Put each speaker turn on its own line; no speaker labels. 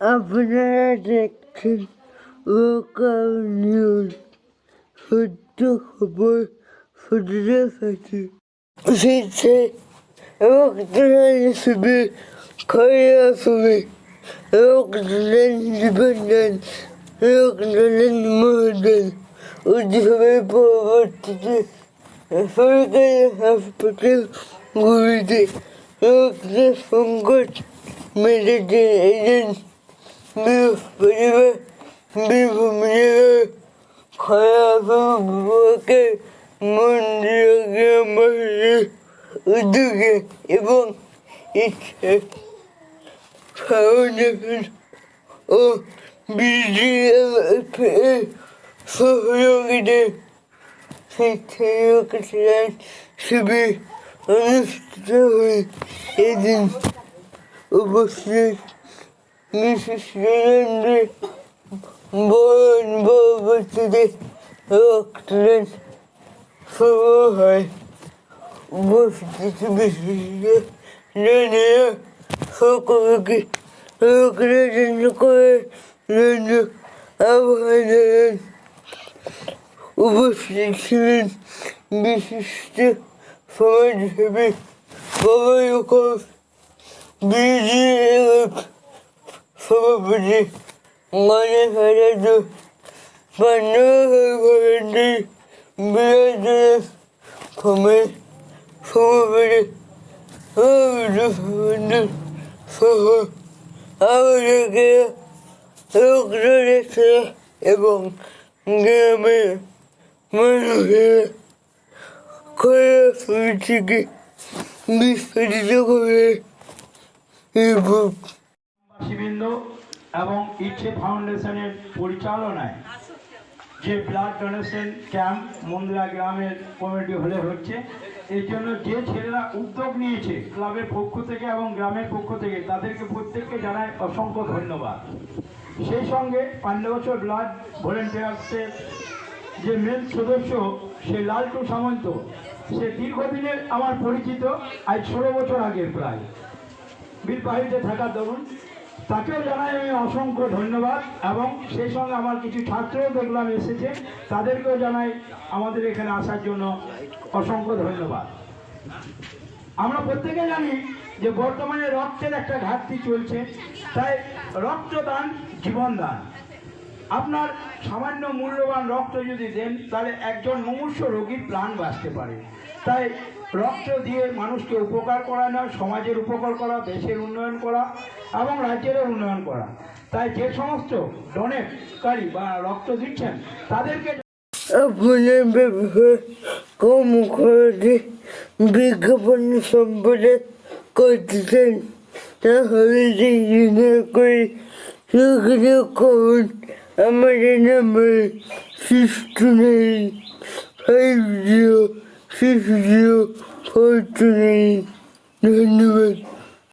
Abonelekin Vakavniyun Hıttı Haber Fıdrefeti Sitse Vakdıralisi bir Kayasını Vakdıralisi benden Vakdıralisi muhden Ucube Pavatı'da Fırkaya Hafbıkı Gülde Vakdıralisi Fungut Melede Elin ব্লকের মন্দির গ্রামবাসীর উদ্যোগে এবং foundation ও VGF এর সহযোগিতায় শিক্ষায়তন শিবির অনুষ্ঠিত হয় এদিন উপস্থিত müthişlerin boyun babasını yokturan Savuhay Boştaki müthişlerine sokaktaki yoklarını koyarını avhanların Boştakinin müthişte sonucu bir baba yok. Olsun. Büyücü সভাপতি মানে হাজার পান্ডবী বিরাজ কমে সভাপতি সহ আমাদেরকে রেখে এবং গ্রামের মানুষের খোলা থেকে বিস্তারিত করে এবং
বাসীবৃন্দ এবং ইচ্ছে ফাউন্ডেশনের পরিচালনায় যে ব্লাড ডোনেশন ক্যাম্প মন্দিরা গ্রামের কমিটি হলে হচ্ছে, এর জন্য যে ছেলেরা উদ্যোগ নিয়েছে ক্লাবের পক্ষ থেকে এবং গ্রামের পক্ষ থেকে, তাদেরকে প্রত্যেককে জানায় অসংখ্য ধন্যবাদ। সেই সঙ্গে পাণ্ডবছর ব্লাড ভলেন্টিয়ার্সের যে মেন সদস্য সে লালটু সামন্ত, সে দীর্ঘদিনের আমার পরিচিত, আজ ষোলো বছর আগের প্রায়। বীরবাহিতে থাকার দরুন তাকেও জানাই আমি অসংখ্য ধন্যবাদ এবং সেই সঙ্গে আমার কিছু ছাত্রও দেখলাম এসেছে, তাদেরকেও জানাই আমাদের এখানে আসার জন্য অসংখ্য ধন্যবাদ। আমরা প্রত্যেকে জানি যে বর্তমানে রক্তের একটা ঘাটতি চলছে, তাই রক্তদান জীবনদান। আপনার সামান্য মূল্যবান রক্ত যদি দেন, তাহলে একজন মুমূর্ষ রোগীর প্রাণ বাঁচতে পারে। তাই রক্ত দিয়ে মানুষকে উপকার করা নয়, সমাজের উপকার করা, দেশের উন্নয়ন করা এবং রাজ্যেরও উন্নয়ন করা। তাই যে সমস্ত ডোনেটকারী বা রক্ত দিচ্ছেন, তাদেরকে
খরচে বিজ্ঞাপন সম্পদে করতে চান তাহলে করে যোগাযোগ করুন। আমাদের number five zero six zero four two nine ধন্যবাদ